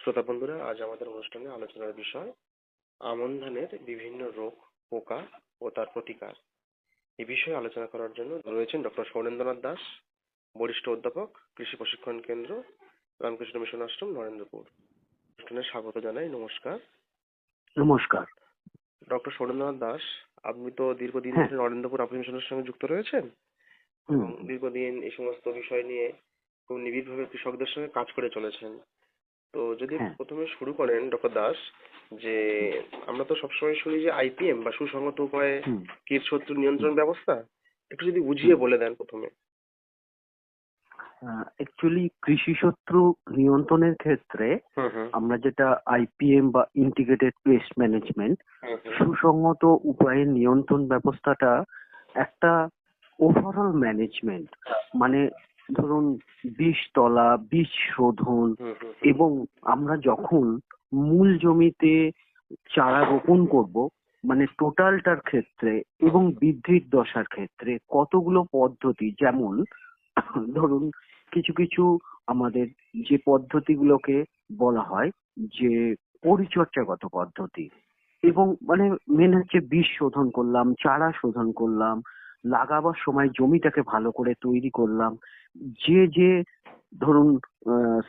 শ্রোতা বন্ধুরা আজ আমাদের অনুষ্ঠানে আলোচনার বিষয় আমন ধানের বিভিন্ন রোগ পোকা ও তার প্রতিকার। এই বিষয়ে আলোচনা করার জন্য রয়েছেন ডক্টর সৌরেন্দ্রনাথ দাস বরিষ্ঠ অধ্যাপক কৃষি প্রশিক্ষণ কেন্দ্র রামকৃষ্ণ মিশন আশ্রম নরেন্দ্রপুর। অনুষ্ঠানে স্বাগত জানাই নমস্কার। নমস্কার। ডক্টর সৌরেন্দ্রনাথ দাস আপনি তো দীর্ঘদিন হ্যাঁ। ধরে নরেন্দ্রপুর আফ্রিন মিশনের সঙ্গে যুক্ত রয়েছেন? দীর্ঘদিন এই সমস্ত বিষয় নিয়ে খুব নিবিড়ভাবে কৃষকদের সঙ্গে কাজ করে চলেছেন। তো যদি হ্যাঁ। প্রথমে শুরু করেন ডক্টর দাস যে আমরা তো সবসময় শুনি যে আইপিএম বা সুসংগত উপায়ে। কীট শত্রু নিয়ন্ত্রণ ব্যবস্থা একটু যদি বুঝিয়ে বলে দেন প্রথমে অ্যাকচুয়ালি কৃষি শত্রু নিয়ন্ত্রণের ক্ষেত্রে আমরা যেটা আইপিএম বা ইন্টিগ্রেটেড পেস্ট ম্যানেজমেন্ট। সুসংগত উপায়ে নিয়ন্ত্রণ ব্যবস্থাটা একটা ওভারঅল ম্যানেজমেন্ট মানে ধরুন বীজতলা বীজ শোধন হুম হুম এবং আমরা যখন মূল জমিতে চারা রোপণ করব মানে টোটালটার ক্ষেত্রে এবং বৃদ্ধির দশার ক্ষেত্রে কতগুলো পদ্ধতি যেমন ধরুন কিছু কিছু আমাদের যে পদ্ধতিগুলোকে বলা হয় যে পরিচর্যাগত পদ্ধতি এবং মানে মেন হচ্ছে বীজ শোধন করলাম চারা শোধন করলাম লাগাবার সময় জমিটাকে ভালো করে তৈরি করলাম। যে যে, ধরুন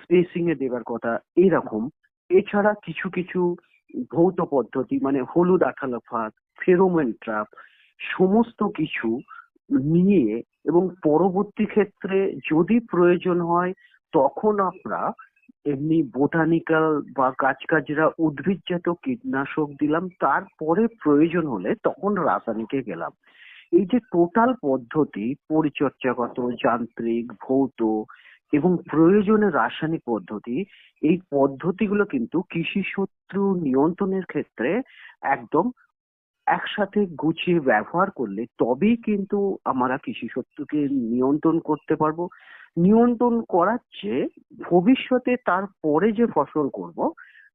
স্পেসিং এ দেবার কথা এরকম। এছাড়া কিছু কিছু ভৌত পদ্ধতি মানে হলুদ আঠালো ফাঁদ ফেরোমেন ট্রাপ, সমস্ত কিছু নিয়ে এবং পরবর্তী ক্ষেত্রে যদি প্রয়োজন হয়, তখন আমরা এমনি বোটানিক্যাল বা গাছগাছরা উদ্ভিদজাত কীটনাশক দিলাম। তারপরে প্রয়োজন হলে তখন রাসায়নিকে গেলাম। এই যে টোটাল পদ্ধতি পরিচর্যাগত যান্ত্রিক ভৌত এবং প্রয়োজনে রাসায়নিক পদ্ধতি এই পদ্ধতিগুলো কিন্তু কৃষি শত্রু নিয়ন্ত্রণের ক্ষেত্রে একদম একসাথে গুছিয়ে ব্যবহার করলে তবেই কিন্তু আমরা কৃষি শত্রুকে নিয়ন্ত্রণ করতে পারব। নিয়ন্ত্রণ করার চেয়ে ভবিষ্যতে তারপরে যে ফসল করব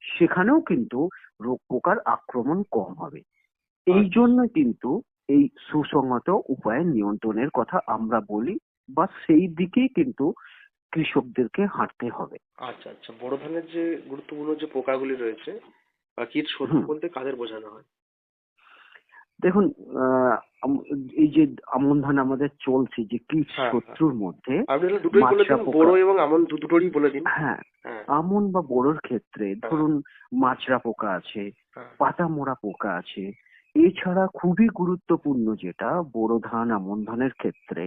সেখানেও কিন্তু রোগ পোকার আক্রমণ কম হবে। এই জন্য কিন্তু এই সুসংহত উপায়ে নিয়ন্ত্রণের কথা আমরা বলি বা সেই দিকেই কিন্তু কৃষকদেরকে হাঁটতে হবে। আচ্ছা আচ্ছা। বড় ধানের যে গুরুত্বপূর্ণ যে পোকাগুলি রয়েছে বা কীট শত্রু বলতে কাদের বোঝানো হয়? দেখুন আহ, এই যে আমন ধান আমাদের চলছে যে কীট হ্যাঁ, শত্রুর মধ্যে আপনি তাহলে দুটোই বলে মাছরা দিন পোকা। বড় এবং আমন দুটোরই বলে দিন। হ্যাঁ হ্যাঁ। আমন বা বোরোর ক্ষেত্রে ধরুন মাছরা পোকা আছে হ্যাঁ। পাতা মোড়া পোকা আছে এছাড়া খুবই গুরুত্বপূর্ণ যেটা বোরো ধান, আমন ধানের ক্ষেত্রে,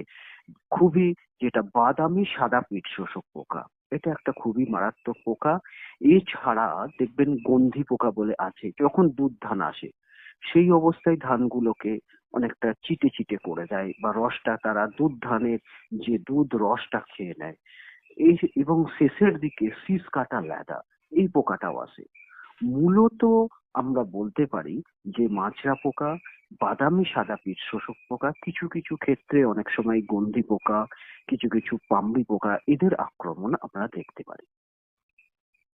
খুবই যেটা বাদামি সাদা পিঠ শোষক পোকা, এটা একটা খুবই মারাত্মক পোকা। এছাড়া দেখবেন গন্ধি পোকা বলে আছে, যখন দুধ ধান আসে, সেই অবস্থায় ধানগুলোকে অনেকটা চিটে চিটে করে দেয় বা রসটা, তারা দুধ ধানের যে দুধ রসটা খেয়ে নেয়। এই এবং শেষের দিকে শীষ কাটা ল্যাদা, এই পোকাটাও আসে। মূলত আমরা বলতে পারি যে মাজরা পোকা বাদামি সাদা পিঠ শোষক পোকা কিছু কিছু ক্ষেত্রে অনেক সময় গন্ধি পোকা কিছু কিছু পামড়ি পোকা এদের আক্রমণ আমরা দেখতে পারি।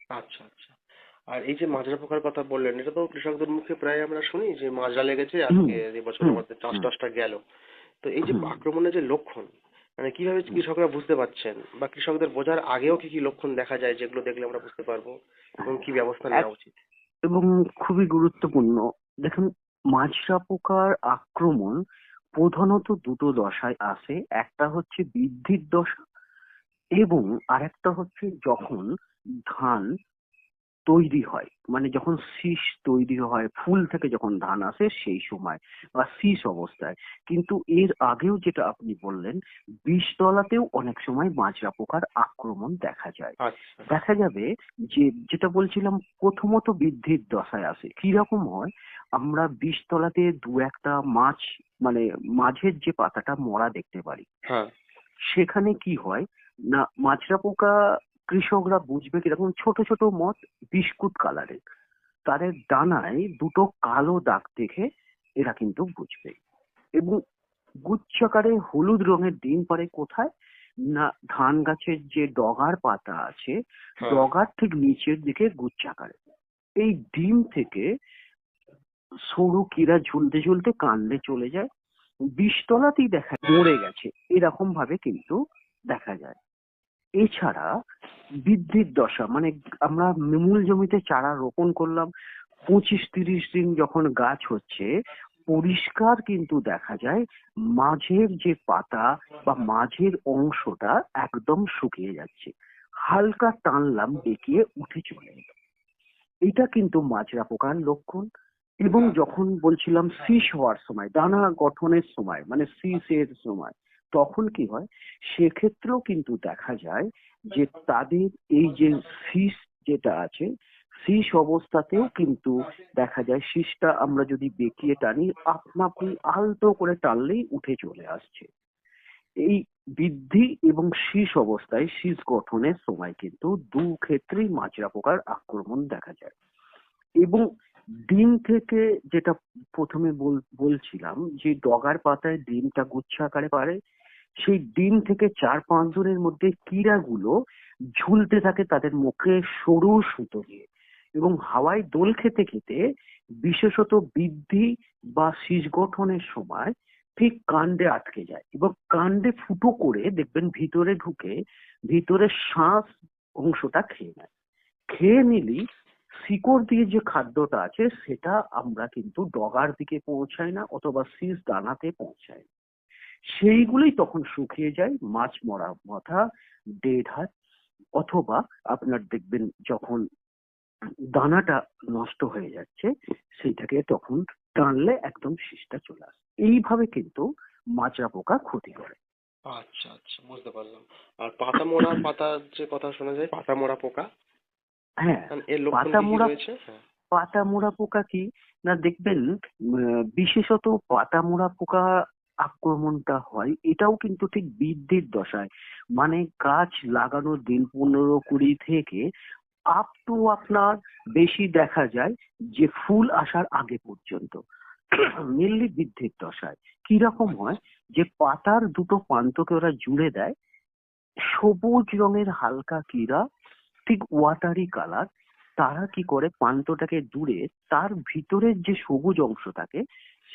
আচ্ছা আচ্ছা। আর এই যে মাজরা পোকার কথা বললেন এটা তো কৃষকদের মুখে প্রায় আমরা শুনি যে মাজরা লেগেছে আজকে এবছর আমাদের চাষ। টাসটা গেল। তো এই যে আক্রমণের যে লক্ষণ মানে কীভাবে কৃষকরা বুঝতে পারছেন? বা কৃষকদের বোঝার আগেও কি কি লক্ষণ দেখা যায় যেগুলো দেখলে আমরা বুঝতে পারব? এবং কি ব্যবস্থা নেওয়া উচিত? এবং খুবই গুরুত্বপূর্ণ। দেখুন, মাজরা পোকার আক্রমণ প্রধানত দুটো দশায় আসে। একটা হচ্ছে বৃদ্ধির দশা এবং আরেকটা হচ্ছে যখন ধান তৈরি হয়। মানে যখন শীষ তৈরি হয় ফুল থেকে যখন ধান আসে সেই সময় বা শীষ অবস্থায়। কিন্তু এর আগেও যেটা আপনি বললেন বিষতলাতেও অনেক সময় মাজরা পোকার আক্রমণ দেখা যায়। আচ্ছা। দেখা যাবে যে যেটা বলছিলাম প্রথমত বৃদ্ধির দশায় আসে। কীরকম হয়? আমরা বিষতলাতে দু একটা মাছ মানে মাঝের যে পাতাটা মরা দেখতে পারি। হ্যাঁ। সেখানে কি হয়? না মাজরা পোকা কৃষকরা বুঝবে কীরকম ছোট ছোট মত বিস্কুট কালারের তাদের ডানায় দুটো কালো দাগ দেখে এরা কিন্তু বুঝবে। এবং গুচ্ছাকারে হলুদ রঙের ডিম পারে কোথায়? না ধান গাছের যে ডগার পাতা আছে হ্যাঁ। ডগার ঠিক নিচের দিকে গুচ্ছাকারে এই ডিম থেকে সরু কিরা ঝুলতে ঝুলতে কাণ্ডে চলে যায় বিষতলাতেই দেখা মরে গেছে। এরকম ভাবে কিন্তু দেখা যায়। এছাড়া বৃদ্ধির দশা মানে আমরা মূল জমিতে চারা রোপণ করলাম, পঁচিশ তিরিশ দিন যখন গাছ হচ্ছে, পরিষ্কার কিন্তু দেখা যায় মাঝের যে পাতা বা মাঝের অংশটা একদম শুকিয়ে যাচ্ছে। হালকা টানলাম, বেঁকিয়ে উঠে চলে এটা কিন্তু মাজরা পোকার লক্ষণ এবং যখন বলছিলাম শীষ হওয়ার সময়, দানা গঠনের সময় মানে শীষের সময় তখন কি হয়, সেক্ষেত্রেও কিন্তু দেখা যায় যে তাদের এই যে শীষ যেটা আছে শীষ অবস্থাতেও কিন্তু দেখা যায় শীষটা আমরা যদি বেঁকিয়ে টানি আপনা আপনি আলতো করে টানলেই উঠে চলে আসছে। এই বৃদ্ধি এবং শীষ অবস্থায় শীষ গঠনের সময় কিন্তু দু ক্ষেত্রেই মাজরা পোকার আক্রমণ দেখা যায়। এবং ডিম থেকে যেটা প্রথমে বল- বলছিলাম যে ডগার পাতায় ডিমটা গুচ্ছ আকারে পারে সেই ডিম থেকে চার পাঁচ দিনের মধ্যে কীড়াগুলো ঝুলতে থাকে তাদের মুখে সরু সুতো দিয়ে এবং হাওয়ায় দোল খেতে খেতে বিশেষত বৃদ্ধি বা শীষ গঠনের সময় ঠিক কাণ্ডে আটকে যায় এবং কাণ্ডে ফুটো করে দেখবেন ভিতরে ঢুকে ভিতরে শ্বাস অংশটা খেয়ে নেয়। খেয়ে নিলেই শিকড় দিয়ে যে খাদ্যটা আছে সেটা আমরা কিন্তু ডগার দিকে পৌঁছায় না অথবা শীষ দানাতে পৌঁছায় না। সেইগুলোই তখন শুকিয়ে যায় মাছ মরা মাথা ডেড হয় অথবা আপনার দেখবেন যখন দানাটা নষ্ট হয়ে যাচ্ছে সেইটাকে তখন টানলে একদম শীষটা চলে আসে। এইভাবে কিন্তু মাজরা পোকা ক্ষতি করে। আচ্ছা আচ্ছা বুঝতে পারলাম। আর পাতা মোড়া পাতার যে কথা শোনা যায় পাতা মোড়া পোকা? হ্যাঁ পাতা মোড়া- হ্যাঁ। পাতা মোড়া পোকা কি? না দেখবেন বিশেষত পাতা মোড়া পোকা আক্রমণটা হয়, এটাও কিন্তু ঠিক বৃদ্ধির দশায়। মানে গাছ লাগানোর দিন পনেরো কুড়ি থেকে আপ টু আপনার বেশি দেখা যায় যে ফুল আসার আগে পর্যন্ত। মেনলি বৃদ্ধির দশায়। কীরকম হয় যে পাতার দুটো প্রান্তকে ওরা জুড়ে দেয়, সবুজ রঙের হালকা কীরা, ঠিক ওয়াটারি কালার তারা কি করে প্রান্তটাকে দূরে, তার ভিতরের যে সবুজ অংশ থাকে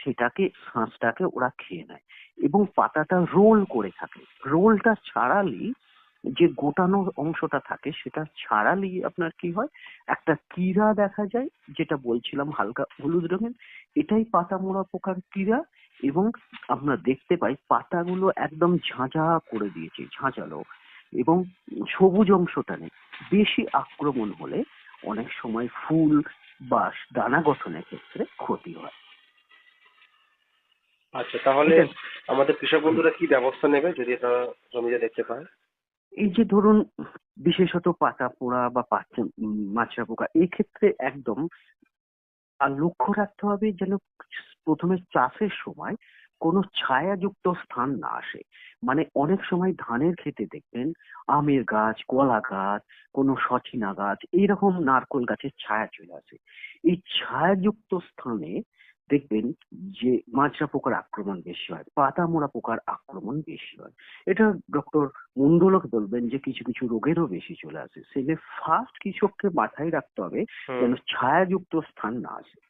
সেটাকে, শাঁসটাকে ওরা খেয়ে নেয়। এবং পাতাটা রোল করে থাকে। রোলটা ছাড়ালেই যে গোটানো অংশটা থাকে, সেটা ছাড়ালেই আপনার কি হয়? একটা কীরা দেখা যায়, যেটা বলছিলাম হালকা হলুদ রঙের। এটাই পাতা মোড়া পোকার কীরা এবং আমরা দেখতে পাই পাতাগুলো একদম ঝাঁঝা করে দিয়েছে, ঝাঁঝালো। এবং সবুজ অংশটা নেই। বেশি আক্রমণ হলে অনেক সময় ফুল বা দানা গঠনের ক্ষেত্রে ক্ষতি হয়। আচ্ছা তাহলে আমাদের কৃষক বন্ধুরা কি ব্যবস্থা নেবে যদি এটা জমিতে দেখতে পায়? এই যে ধরুন বিশেষত পাতা পোড়া বা মাছরা পোকা এই ক্ষেত্রে একদম আর লক্ষ্য রাখতে হবে যেন প্রথমে চাষের সময় কোনো ছায়াযুক্ত স্থান না আসে। মানে অনেক সময় ধানের ক্ষেতে দেখবেন আমের গাছ কলা গাছ কোনো সচিনা গাছ এইরকম নারকোল গাছের ছায়া চলে আসে। এই ছায়াযুক্ত স্থানে দেখবেন যে মাজরা পোকার আক্রমণ বেশি হয় পাতা মোড়া পোকার আক্রমণ বেশি হয়। এটা ডক্টর মন্ডলক বলবেন যে কিছু কিছু রোগেরও বেশি চলে আসে। সেগুলো ফার্স্ট কৃষককে মাথায় রাখতে হবে যেন ছায়াযুক্ত স্থান না আসে।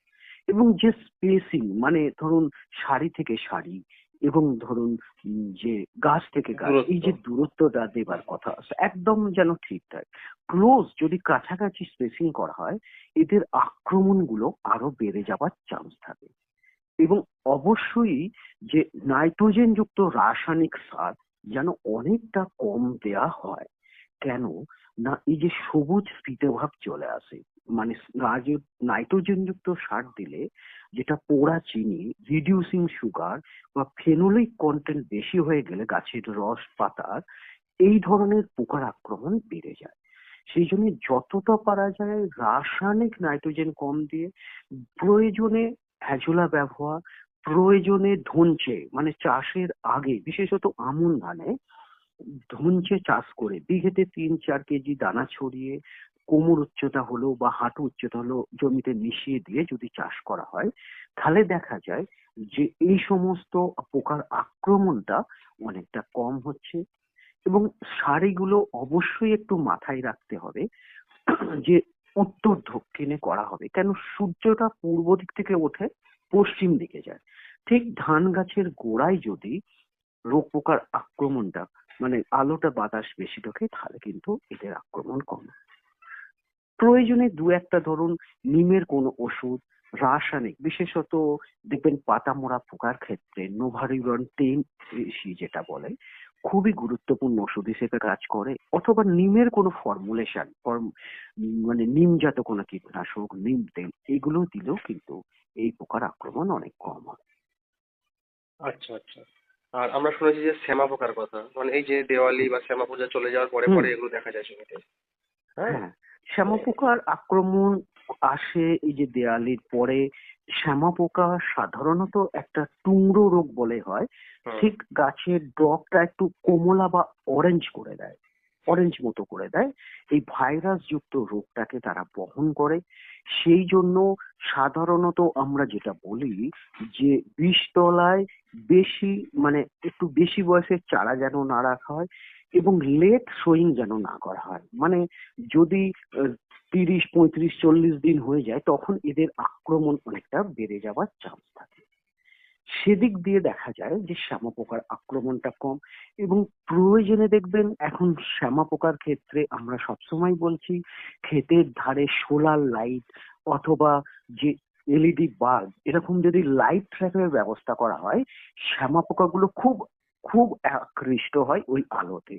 এবং যে স্পেসিং মানে ধরুন সারি থেকে সারি এবং ধরুন যে গাছ থেকে গাছ এই যে দূরত্বটা দেবার কথা একদম যেন ঠিকঠাক ক্লোজ যদি কাছাকাছি স্পেসিং করা হয় এদের আক্রমণগুলো আরও বেড়ে যাওয়ার চান্স থাকে। এবং অবশ্যই যে নাইট্রোজেন যুক্ত রাসায়নিক সার যেন অনেকটা কম দেয়া হয় কেন না এই যে সবুজ স্ফীতভাব চলে আসে। মানে নাইট্রোজেন যুক্ত সার দিলে যেটা পোড়া চিনি রিডিউসিং সুগার বা ফেনোলিক কন্টেন্ট বেশি হয়ে গেলে গাছের রস পাতার এই ধরনের পোকার আক্রমণ বেড়ে যায়। সেই জন্য যতটা পারা যায় রাসায়নিক নাইট্রোজেন কম দিয়ে প্রয়োজনে অ্যাজোলা ব্যবহার, প্রয়োজনে ধনচে মানে চাষের আগে, বিশেষত আমন ধানে, ধনচে চাষ করে, বিঘেতে তিন চার কেজি দানা ছড়িয়ে কোমর উচ্চতা হলো বা হাঁটু উচ্চতা হলো জমিতে মিশিয়ে দিয়ে যদি চাষ করা হয়, তাহলে দেখা যায় যে এই সমস্ত পোকার আক্রমণটা অনেকটা কম হচ্ছে এবং সারিগুলো অবশ্যই একটু মাথায় রাখতে হবে যে উত্তর দক্ষিণে করা হবে। কেন? সূর্যটা পূর্ব দিক থেকে ওঠে, পশ্চিম দিকে যায়। ঠিক ধান গাছের গোড়ায় যদি রোগ পোকার আক্রমণটা মানে আলোটা বাতাস বেশি ঢোকে, তাহলে কিন্তু এদের আক্রমণ কমে। প্রয়োজনে দু একটা ধরুন নিমের কোনো ওষুধ রাসায়নিক বিশেষত দেখবেন পাতা মোড়া পোকার ক্ষেত্রে নোভারিউরন টেন যেটা বলে খুবই গুরুত্বপূর্ণ ওষুধ হিসেবে কাজ করে। অথবা নিমের কোনো ফর্মুলেশন মানে নিমজাত কোনো কীটনাশক নিম তেল এগুলো দিলেও কিন্তু এই পোকার আক্রমণ অনেক কম হয়। আচ্ছা আচ্ছা। আর আমরা শুনেছি যে শ্যামা পোকার কথা। মানে এই যে দেওয়ালি বা শ্যামা পূজা চলে যাওয়ার পরে পরে এগুলো দেখা যায় জমিতে হ্যাঁ। হ্যাঁ শ্যামা পোকার আক্রমণ আসে এই যে দেয়ালির পরে। শ্যামা পোকা সাধারণত একটা টুংরো রোগ বলে হয়। ঠিক গাছের ডগটা একটু কমলা বা অরেঞ্জ করে দেয়। অরেঞ্জ মতো করে দেয়। এই ভাইরাস যুক্ত রোগটাকে তারা বহন করে। সেই জন্য সাধারণত আমরা যেটা বলি যে বীজতলায় বেশি মানে একটু বেশি বয়সের চারা যেন না রাখা হয়। এবং লেট শোয়িং যেন না করা হয়। মানে যদি তিরিশ, পঁয়ত্রিশ, চল্লিশ দিন হয়ে যায়, তখন এদের আক্রমণ অনেকটা বেড়ে যাওয়ার চান্স থাকে। সেদিক দিয়ে দেখা যায় যে শ্যামা পোকার আক্রমণটা কম এবং প্রয়োজনে দেখবেন, এখন শ্যামা পোকার ক্ষেত্রে আমরা সবসময় বলছি, ক্ষেতের ধারে সোলার লাইট অথবা যে এলইডি বাল্ব এরকম যদি লাইট ট্র্যাপের ব্যবস্থা করা হয় শ্যামা পোকাগুলো খুব খুব আকৃষ্ট হয় ওই আলোতে।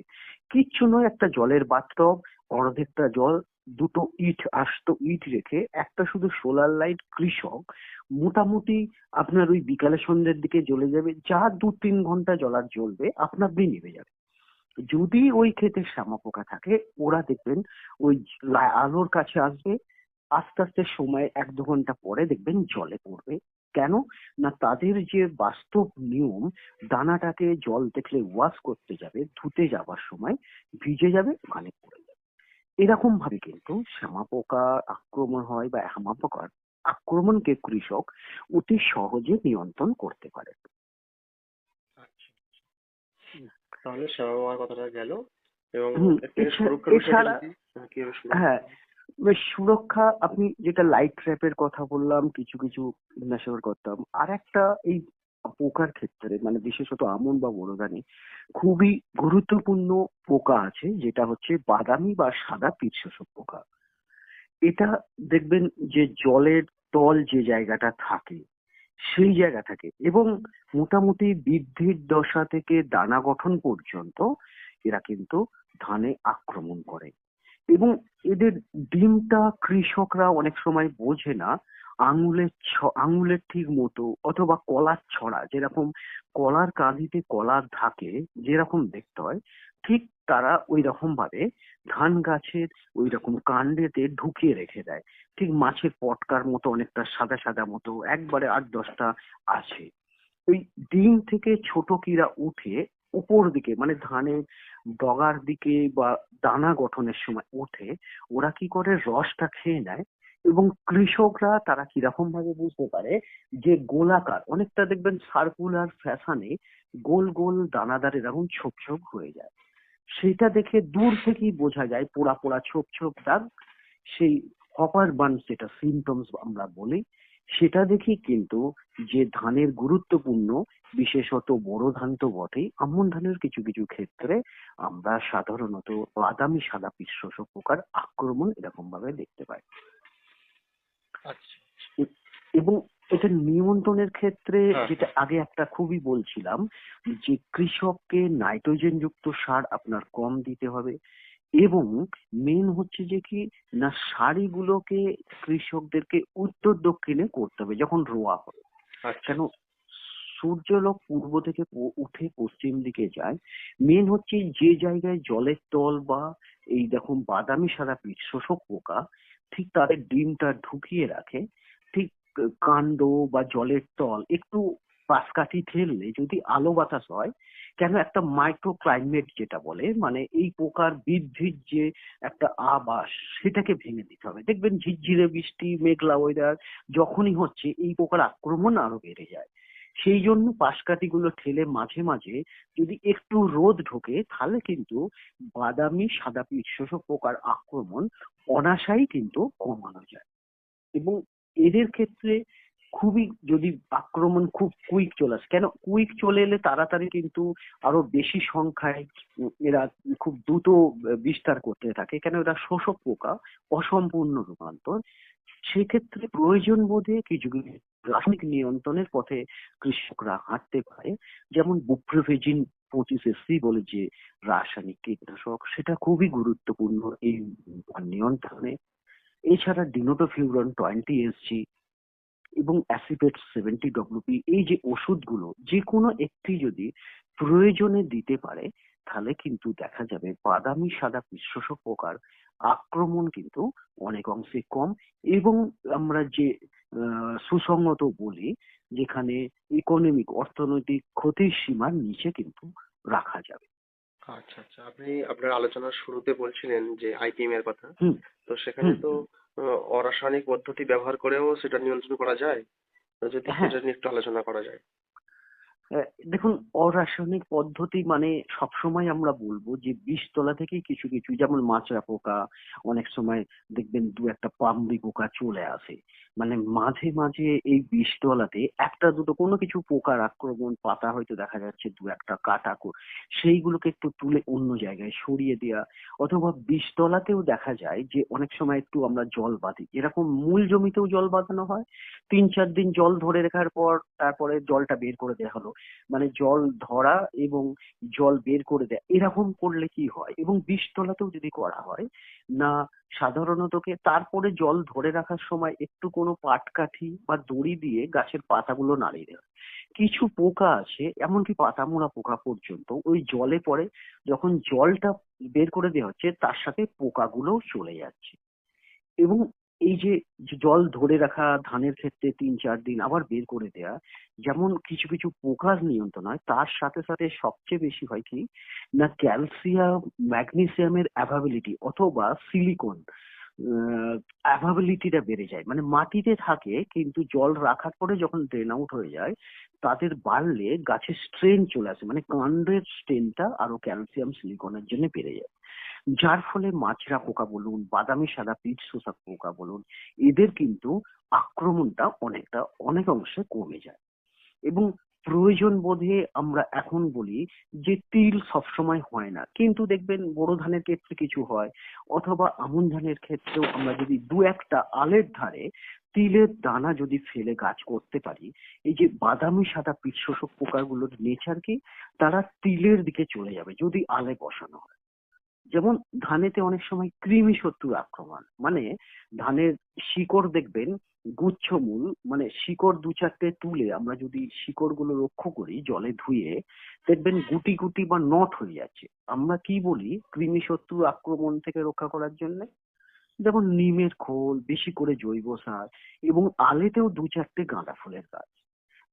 কিচ্ছু নয়, একটা জলের বাথটব, অর্ধেকটা জল, দুটো ইট আস্ত ইট রেখে একটা শুধু সোলার লাইট কৃষক মোটামুটি আপনার ওই বিকালে সন্ধ্যের দিকে জ্বলে যাবে, যা দু তিন ঘণ্টা জ্বলার জ্বলবে, আপনার আপনি নেমে যাবে যদি ওই ক্ষেতে শ্যামা পোকা থাকে, ওরা দেখবেন ওই আলোর কাছে আসবে, আস্তে আস্তে সময় এক দু ঘণ্টা পরে দেখবেন জলে পড়বে। কেন? না তাদের যে বাস্তব নিয়ম দানাটাকে জল দেখলে ওয়াশ করতে যাবে ধুতে যাবার সময় ভিজে যাবে মানে পড়ে যাবে। এরকম ভাবে কিন্তু শ্যামা পোকা আক্রমণ হয় বা শ্যামা পোকার আক্রমণকে কৃষক অতি সহজে নিয়ন্ত্রণ করতে পারে। আচ্ছা তাহলে শ্যামা পোকার কথাটা গেল। এবং হ্যাঁ বেশ সুরক্ষা, আপনি যেটা লাইট ট্র্যাপের কথা বললাম, কিছু কিছু কীটনাশকের করতাম আর একটা এই পোকার ক্ষেত্রে মানে বিশেষত আমন বা বড়দানি খুবই গুরুত্বপূর্ণ পোকা আছে, যেটা হচ্ছে বাদামি বা সাদা পিঠ শোষক পোকা। এটা দেখবেন যে জলের তল যে জায়গাটা থাকে, সেই জায়গা থাকে এবং মোটামুটি বৃদ্ধির দশা থেকে দানা গঠন পর্যন্ত এরা কিন্তু ধানে আক্রমণ করে। এবং এদের ডিমটা কৃষকরা অনেক সময় বোঝে না, আঙুলের আঙুলের ঠিক মতো অথবা কলার ছড়া, যেরকম কলার কাঁধিতে কলার থাকে যেরকম দেখতে হয়, ঠিক তারা ওই রকম ভাবে ধান গাছের ওই রকম কাণ্ডেতে ঢুকিয়ে রেখে দেয়। ঠিক মাছের পটকার মতো অনেকটা সাদা সাদা মতো, একবারে আট দশটা আছে। ওই ডিম থেকে ছোট কিরা উঠে উপর দিকে মানে ধানের ডগার দিকে বা দানা গঠনের সময় ওঠে, ওরা কি করে? রসটা খেয়ে নেয় এবং কৃষকরা তারা কীরকম ভাবে বুঝতে পারে যে গোলাকার, অনেকটা দেখবেন সার্কুলার ফ্যাশনে গোল গোল দানাদার এরকম ছোপ ছোপ হয়ে যায়। সেটা দেখে দূর থেকেই বোঝা যায় পোড়া পোড়া ছোপ ছোপ দাগ। সেই হপার বার্ন যেটা সিমটমস আমরা বলি, সেটা দেখেই কিন্তু যে ধানের গুরুত্বপূর্ণ বিশেষত বড় ধান তো বটেই। আমন ধানের কিছু কিছু ক্ষেত্রে আমরা সাধারণত বাদামি সাদা পিঠ শোষক পোকার আক্রমণ এরকম ভাবে দেখতে পাই। আচ্ছা এবং এটা নিয়ন্ত্রণের ক্ষেত্রে হ্যাঁ। যেটা আগে একটা খুবই বলছিলাম যে কৃষককে নাইট্রোজেন যুক্ত সার আপনার কম দিতে হবে এবং মেন হচ্ছে যে কি না সারিগুলোকে কৃষকদেরকে উত্তর দক্ষিণে করতে হবে যখন রোয়া হবে আচ্ছা কেন সূর্যলোক পূর্ব থেকে উঠে পশ্চিম দিকে যায়। মেন হচ্ছে যে জায়গায় জলের তল বা এই দেখুন বাদামি সাদা পিঠ, শোষক পোকা, ঠিক তাদের ডিমটা ঢুকিয়ে রাখে। ঠিক কাণ্ড বা জলের তল একটু পাশকাঠি ঠেললে যদি আলো বাতাস হয়, কেন একটা মাইক্রো ক্লাইমেট যেটা বলে মানে এই পোকার বৃদ্ধির যে একটা আবাস, সেটাকে ভেঙে দিতে হবে। দেখবেন ঝিরঝিরে বৃষ্টি, মেঘলা ওয়েদার যখনই হচ্ছে এই পোকার আক্রমণ আরও বেড়ে যায়। সেই জন্য পাশকাঠিগুলো ঠেলে মাঝে মাঝে যদি একটু রোদ ঢোকে, তাহলে কিন্তু বাদামি, সাদা পিঠ শোষক পোকার আক্রমণ অনাশাই কিন্তু কমানো যায়। এবং এদের ক্ষেত্রে খুবই যদি আক্রমণ খুব কুইক চলে আসে, কেন কুইক চলে এলে তাড়াতাড়ি কিন্তু আরও বেশি সংখ্যায় এরা খুব দ্রুত বিস্তার করতে থাকে, কেন এরা শোষক পোকা, অসম্পূর্ণ রূপান্তর। সেক্ষেত্রে প্রয়োজন বোধে কিছু রাসায়নিক নিয়ন্ত্রণের পথে কৃষকরা হাঁটতে পারে, যেমন বুপ্রোভেজিন পঁচিশ এসসি বলে যে রাসায়নিক কীটনাশক, সেটা খুবই গুরুত্বপূর্ণ এই নিয়ন্ত্রণে। এছাড়া ডিনোটোফিউরন টোয়েন্টি এসজি এবং অ্যাসিপেট সেভেন্টি ডব্লিউপি এই যে ওষুধগুলো যে কোনো একটি যদি প্রয়োজনে দিতে পারে তাহলে কিন্তু দেখা যাবে বাদামি সাদা পৃষ্ঠশোষক পোকার আক্রমণ কিন্তু অনেক অংশে কম এবং আমরা যে সুসংগত বলি যেখানে ইকোনমিক অর্থনৈতিক ক্ষতির সীমার নিচে কিন্তু রাখা যাবে। আচ্ছা আচ্ছা। আপনি আপনার আলোচনার শুরুতে বলছিলেন যে আইপিএম এর কথা। তো সেখানে তো অরাসায়নিক পদ্ধতি ব্যবহার করেও সেটা নিয়ন্ত্রণ করা যায়? তো যদি হ্যাঁ। সেটা নিয়ে একটু আলোচনা করা যায়। দেখুন অরাসায়নিক পদ্ধতি মানে সবসময় আমরা বলব যে বীজতলা থেকেই কিছু কিছু যেমন মাছরা পোকা অনেক সময় দেখবেন দু একটা পামরি পোকা চলে আসে। মানে মাঝে মাঝে এই বীজতলাতে একটা দুটো কোনো কিছু পোকার আক্রমণ, পাতা হয়তো দেখা যাচ্ছে দু একটা কাটা সেইগুলোকে একটু তুলে অন্য জায়গায় সরিয়ে দেওয়া অথবা বীজতলাতেও দেখা যায় যে অনেক সময় একটু আমরা জল বাঁধি। এরকম মূল জমিতেও জল বাঁধানো হয়। তিন চার দিন জল ধরে রাখার পর তারপরে জলটা বের করে দেওয়া হলো। মানে জল ধরা এবং জল বের করে দেয়, এরকম করলে কি হয়? এবং বীজতলাতেও যদি করা হয়, না সাধারণত তারপরে জল ধরে রাখার সময় একটু কোনো পাটকাঠি বা দড়ি দিয়ে গাছের পাতাগুলো নাড়িয়ে দেওয়া। কিছু পোকা আছে এমনকি পাতামোড়া পোকা পর্যন্ত। ওই জলে পড়ে, যখন জলটা বের করে দেওয়া হচ্ছে, তার সাথে পোকাগুলোও চলে যাচ্ছে। এবং এই যে জল ধরে রাখা ধানের ক্ষেত্রে তিন, চার দিন আবার বের করে দেয়া, যেমন কিছু কিছু পোকার নিয়ন্ত্রণ হয়, তার সাথে সাথে সবচেয়ে বেশি হয় কি? না ক্যালসিয়াম, ম্যাগনেসিয়ামের অ্যাভাবিলিটি অথবা সিলিকন অ্যাভাবিলিটিটা বেড়ে যায়। মানে মাটিতে থাকে, কিন্তু জল রাখার পরে যখন ড্রেন আউট হয়ে যায়, তাদের বাড়লে গাছের স্ট্রেন চলে আসে। মানে কাণ্ডের স্ট্রেনটা আরও ক্যালসিয়াম সিলিকনের জন্য বেড়ে যায়। যার ফলে মাছরা পোকা বলুন, বাদামি, সাদা পিঠ শোষক পোকা বলুন, এদের কিন্তু আক্রমণটা অনেকটা, অনেক অংশে কমে যায়। এবং প্রয়োজন বোধে আমরা এখন বলি যে তিল সবসময় হয় না। কিন্তু দেখবেন বোরো ধানের ক্ষেত্রে কিছু হয়, অথবা আমন ধানের ক্ষেত্রেও আমরা যদি দু একটা আলের ধারে তিলের দানা যদি ফেলে গাছ করতে পারি, এই যে বাদামি, সাদা পিঠ শোষক পোকাগুলোর নেচার কি তারা তিলের দিকে চলে যাবে যদি আলে বসানো হয়। যেমন ধানেতে অনেক সময় কৃমি শত্রুর আক্রমণ। মানে ধানের শিকড় দেখবেন গুচ্ছমূল মানে শিকড় দু চারটে তুলে আমরা যদি শিকড়গুলো লক্ষ্য করি জলে ধুয়ে, দেখবেন গুটি গুটি বা নট হয়ে যাচ্ছে। আমরা কি বলি কৃমি শত্রুর আক্রমণ থেকে রক্ষা করার জন্য? যেমন নিমের খোল, বেশি করে জৈব সার এবং আলেতেও দু চারটে গাঁদা ফুলের গাছ।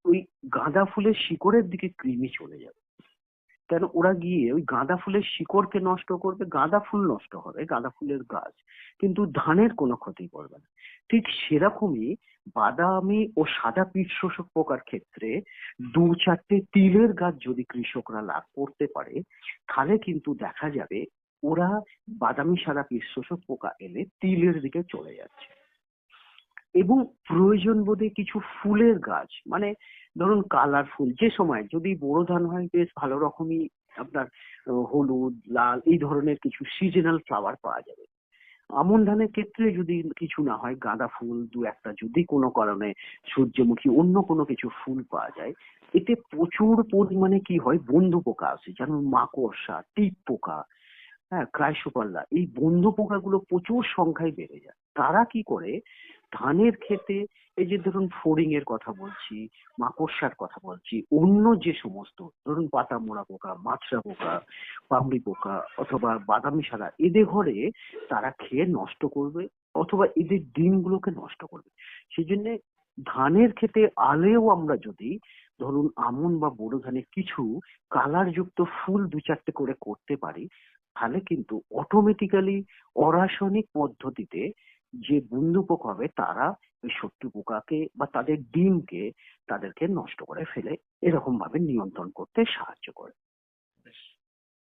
ওই গাঁদা ফুলের শিকড়ের দিকে কৃমি চলে যাবে। কেন ওরা গিয়ে ওই গাঁদা ফুলের শিকড়কে নষ্ট করবে? গাঁদা ফুল নষ্ট হবে, গাঁদা ফুলের গাছ। কিন্তু ধানের কোনো ক্ষতি করবে না। ঠিক সেরকমই বাদামি ও সাদা পিঠ শোষক পোকার ক্ষেত্রে দু চারটে তিলের গাছ যদি কৃষকরা লাভ করতে পারে, তাহলে কিন্তু দেখা যাবে ওরা বাদামি, সাদা পিঠ শোষক পোকা এলে তিলের দিকে চলে যাচ্ছে। এবং প্রয়োজন বোধে কিছু ফুলের গাছ মানে ধরুন কালারফুল যে সময়, যদি বোরো ধান হয়, বেশ ভালো রকমই আপনার হলুদ, লাল, এই ধরনের কিছু সিজনাল ফ্লাওয়ার পাওয়া যাবে। আমন ধানের ক্ষেত্রে যদি কিছু না হয়, গাঁদা ফুল দু একটা যদি কোনো কারণে সূর্যমুখী অন্য কোনো কিছু ফুল পাওয়া যায়, এতে প্রচুর পরিমাণে কি হয়, বন্ধু পোকা আসে, যেমন মাকড়সা, টিপ পোকা হ্যাঁ ক্রাইসোপাল্লা, এই বন্ধু পোকাগুলো প্রচুর সংখ্যায় বেড়ে যায়। তারা কি করে ধানের ক্ষেতে এই যে ধরুন ফড়িং এর কথা বলছি, মাকড়সার কথা বলছি, অন্য যে সমস্ত, ধরুন পাতা মোড়া পোকা, মাছরা পোকা পামড়ি পোকা অথবা বাদামি সাদা, এদের ঘরে তারা খেয়ে নষ্ট করবে অথবা এদের ডিমগুলোকে নষ্ট করবে। সেই জন্য ধানের ক্ষেতে আলেও আমরা যদি, ধরুন আমন বা বোরো ধানে কিছু কালার যুক্ত ফুল দু চারটে করে করতে পারি, তাহলে কিন্তু অটোমেটিক্যালি অরাসায়নিক পদ্ধতিতে যে বন্ধু পোকা হবে তারা ওই শত্রু পোকাকে বা তাদের ডিমকে তাদেরকে নষ্ট করে ফেলে এরকম ভাবে নিয়ন্ত্রণ করতে সাহায্য করে।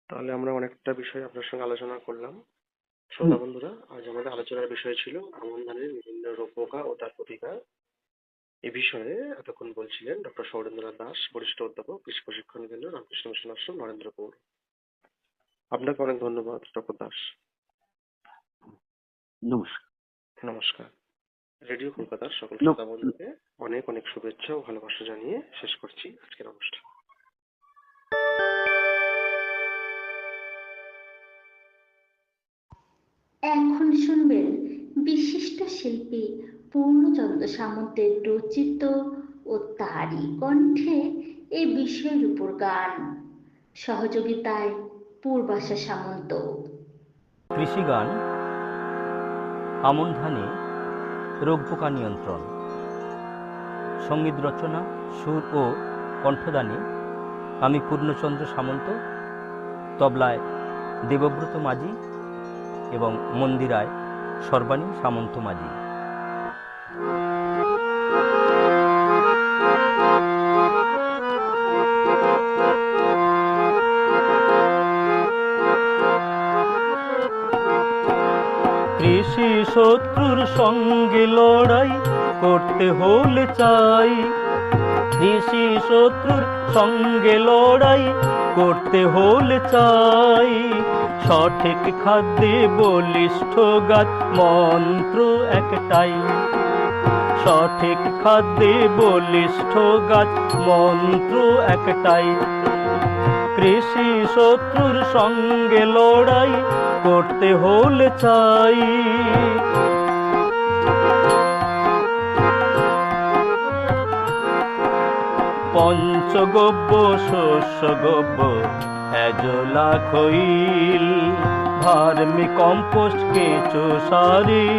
তাহলে আমরা অনেকটা বিষয় আপনার সঙ্গে আলোচনা করলাম। শ্রোতা বন্ধুরা আজ আমাদের আলোচনার বিষয় ছিল আমন ধানের বিভিন্ন রোগ পোকা ও তার প্রতিকার। এ বিষয়ে এতক্ষণ বলছিলেন ডক্টর সৌরেন্দ্রনাথ দাস বরিষ্ঠ অধ্যাপক কৃষি প্রশিক্ষণ কেন্দ্র রামকৃষ্ণ মিশন আশ্রম নরেন্দ্রপুর। আপনাকে অনেক ধন্যবাদ ডক্টর দাস। নমস্কার। নমস্কার। রেডিও কলকাতার সকল শ্রোতা বন্ধুকে অনেক অনেক শুভেচ্ছা ও ভালোবাসা জানিয়ে শেষ করছি আজকের অনুষ্ঠান। এখন শুনবেন বিশিষ্ট শিল্পী পূর্ণচন্দ্র সামন্তের রচিত ও তারই কণ্ঠে এই বিষয়ের উপর গান। সহযোগিতায় পূর্বাশা সামন্ত। কৃষিগান আমন ধানে রোগ পোকা নিয়ন্ত্রণ। সংগীত রচনা, সুর ও কণ্ঠদানে, আমি পূর্ণচন্দ্র সামন্ত, তবলায় দেবব্রত মাঝি এবং মন্দিরায় সর্বাণী সামন্ত মাঝি। শত্রুর সঙ্গে লড়াই করতে হলে চাই। কৃষি শত্রুর সঙ্গে লড়াই করতে হলে চাই। সঠিক খাদ্যে বলিষ্ঠ গাছ মন্ত্র একটাই। সঠিক খাদ্যে বলিষ্ঠ গাছ মন্ত্র একটাই। কৃষি শত্রুর সঙ্গে লড়াই করতে হলে চাই। পঞ্চগব্য শস্য গব্য এজলা খইল ভার্মি কম্পোস্ট, কেঁচো সারি,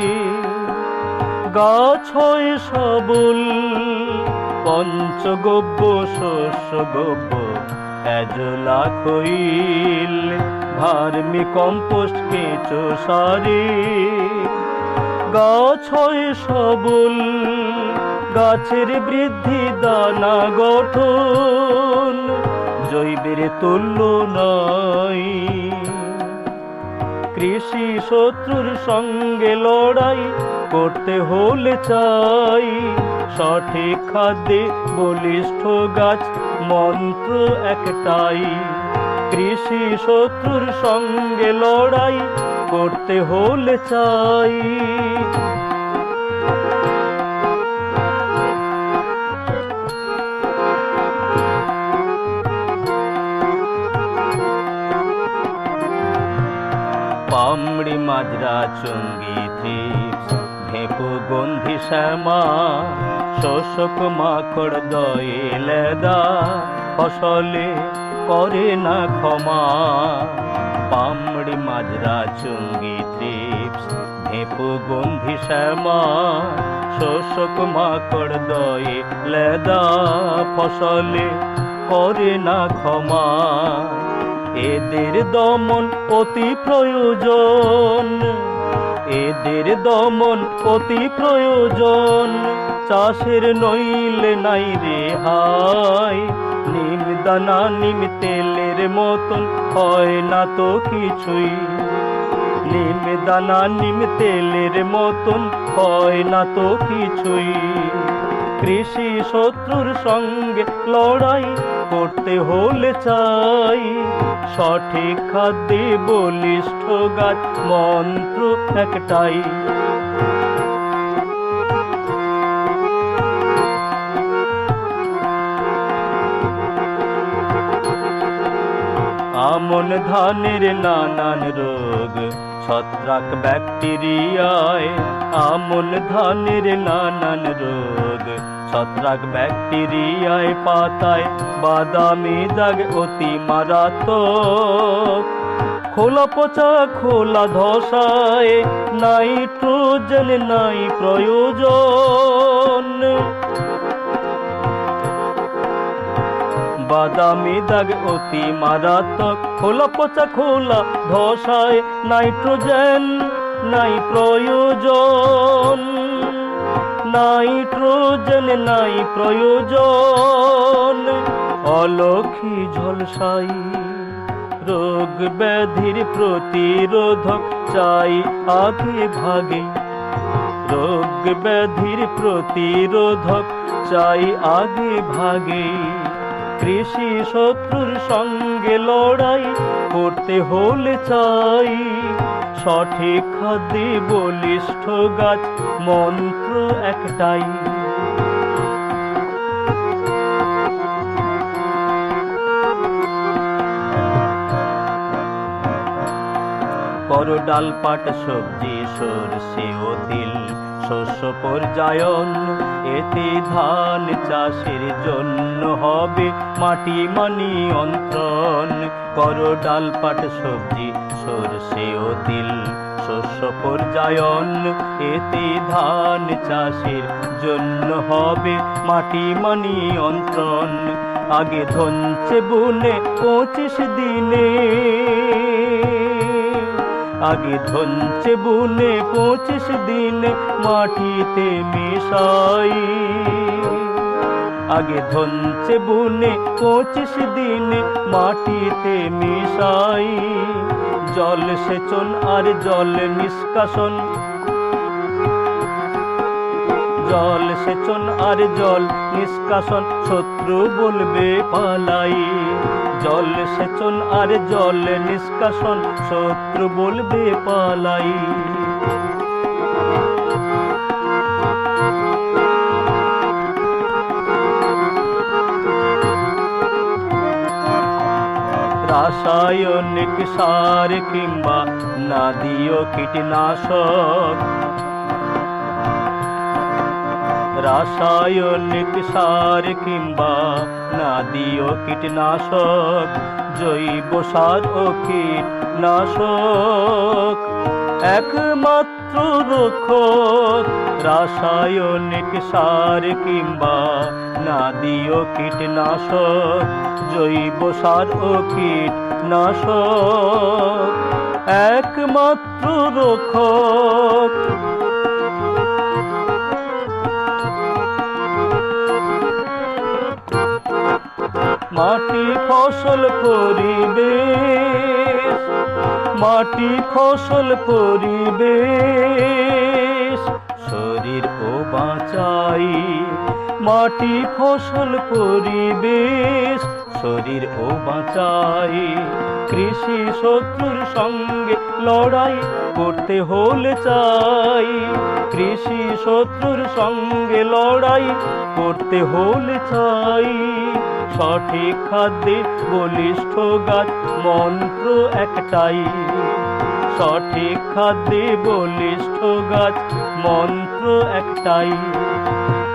গাছ হয় সবল। পঞ্চগব্য শস্য গব্য এজলা খইল ভার্মি কম্পোস্ট কেঁচো সারি। গাছ হয় সবল, গাছের বৃদ্ধি দানা গঠন, জৈবের তুল্য নয়। কৃষি শত্রুর সঙ্গে লড়াই করতে হলে চাই। সঠিক খাদ্যে বলিষ্ঠ গাছ মন্ত্র একটাই। কৃষি শত্রুর সঙ্গে লড়াই করতে হলে চাই। পামড়ি, মাজরা, চুঙ্গি থ্রিপস ভেপু, গন্ধি, শ্যামা, শোষক, মাকড় দয়ে লেদা ফসলে করে না ক্ষমা। পামড়ি, মাজরা, চুঙ্গি থ্রিপস ভেপু, গন্ধি, শ্যামা, শোষক, মাকড়, দয়ে, লেদা ফসলে করে না ক্ষমা। এদের দমন অতি প্রয়োজন। এদের দমন অতি প্রয়োজন। চাষের নইলে নাই রে হাই নিম দানা, নিম তেলের মতন হয় না তো কিছুই। নিম দানা, নিম তেলের মতন হয় না তো কিছুই। কৃষি শত্রুর সঙ্গে লড়াই করতে হলে চাই। সঠিক খাদ্যে বলিষ্ঠ গাছ মন্ত্র একটাই। আমন ধানের নানান রোগ, ছত্রাক ব্যাকটেরিয়ায় আমন ধানের নানান রোগ। ছত্রাক ব্যাকটেরিয়ায় পাতায় বাদামি দাগ অতি মারাত্মক। খোলা পচা, খোলা ধসায় নাইট্রোজেন নাই প্রয়োজন। বাদামি দাগ অতি মারাত্মক, খোলা পচা, খোলা ধসায় নাইট্রোজেন নাই প্রয়োজন। নাইট্রোজেন নাই, প্রয়োজন। অলক্ষী ঝলসাই, রোগ ব্যাধির প্রতিরোধক চাই আগে ভাগে। রোগ ব্যাধির প্রতিরোধক চাই আগে ভাগে। কৃষি শত্রুর সঙ্গে লড়াই করতে হলে চাই। সঠিক খাদ্যে বলিষ্ঠ গাছ, মন্ত্র একটাই। করো ডাল পাট সবজি, সরষে ও তিল, শস্য পর্যায়ন, এতে ধান চাষের জন্য হবে মাটি মানি অন্ত্রণ। করো ডাল পাট সবজি সরষে ও তিল শস্য পর্যায়ন, এতে ধান চাষের জন্য হবে মাটি মানি অন্ত্রণ আগে ধনছে বুনে পঁচিশ দিনে, আগে ধনছে বুনে পঁচিশ দিনে মাটিতে মিশাই। আগে ধনছে বুনে পঁচিশ দিনে মাটিতে মিশাই। জল সেচন আর জল নিষ্কাশন। জল সেচন আর জল নিষ্কাশন, শত্রু বলবে পালাই। জল সেচন আর জল নিষ্কাশন, শত্রু বলবে পালাই। রাসায়নিক সার কিংবা না দিও কীটনাশক। রাসায়নিক সার কিংবা না দিও কীটনাশক, জৈব সার ও কীটনাশক। একমাত্র রক্ষক রাসায়নিক সার কিংবা না দিও কীটনাশক, জৈব সার ও কীটনাশক। একমাত্র রক্ষক মাটি ফসল পরিবেশ মাটি ফসল পরিবেশ, শরীর ও বাঁচাই। মাটি ফসল পরিবেশ, শরীর ও বাঁচাই। কৃষি শত্রুর সঙ্গে লড়াই করতে হলে চাই। কৃষি শত্রুর সঙ্গে লড়াই করতে হলে চাই। সঠিক খাদ্যে বলিষ্ঠ গাছ, মন্ত্র একটাই। সঠিক খাদ্যে বলিষ্ঠ গাছ, মন্ত্র একটাই।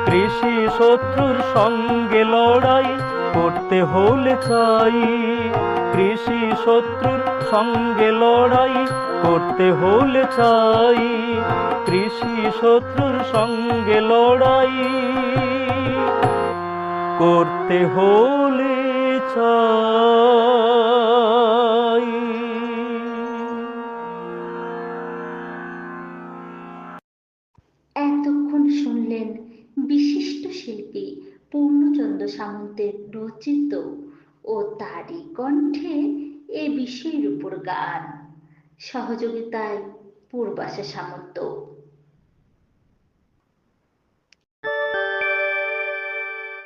কৃষি শত্রুর সঙ্গে লড়াই করতে হলে চাই। কৃষি শত্রুর সঙ্গে লড়াই করতে হলে চাই। কৃষি শত্রুর সঙ্গে লড়াই করতে হলে চাই। এতক্ষণ শুনলেন বিশিষ্ট শিল্পী পূর্ণচন্দ্র সামন্তের রচিত ও তারই কণ্ঠে এ বিষয়ের উপর গান। সহযোগিতায় পূর্বাশা সামন্ত।